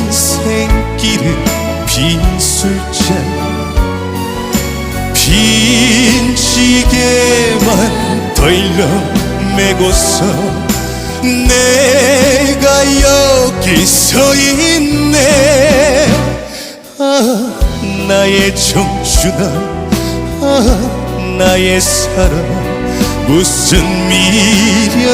인생길은 빈 술잔 빈 시계만 덜러 메고서 내가 여기 서 있네. 아 나의 청춘아. 아 나의 사랑. 무슨 미련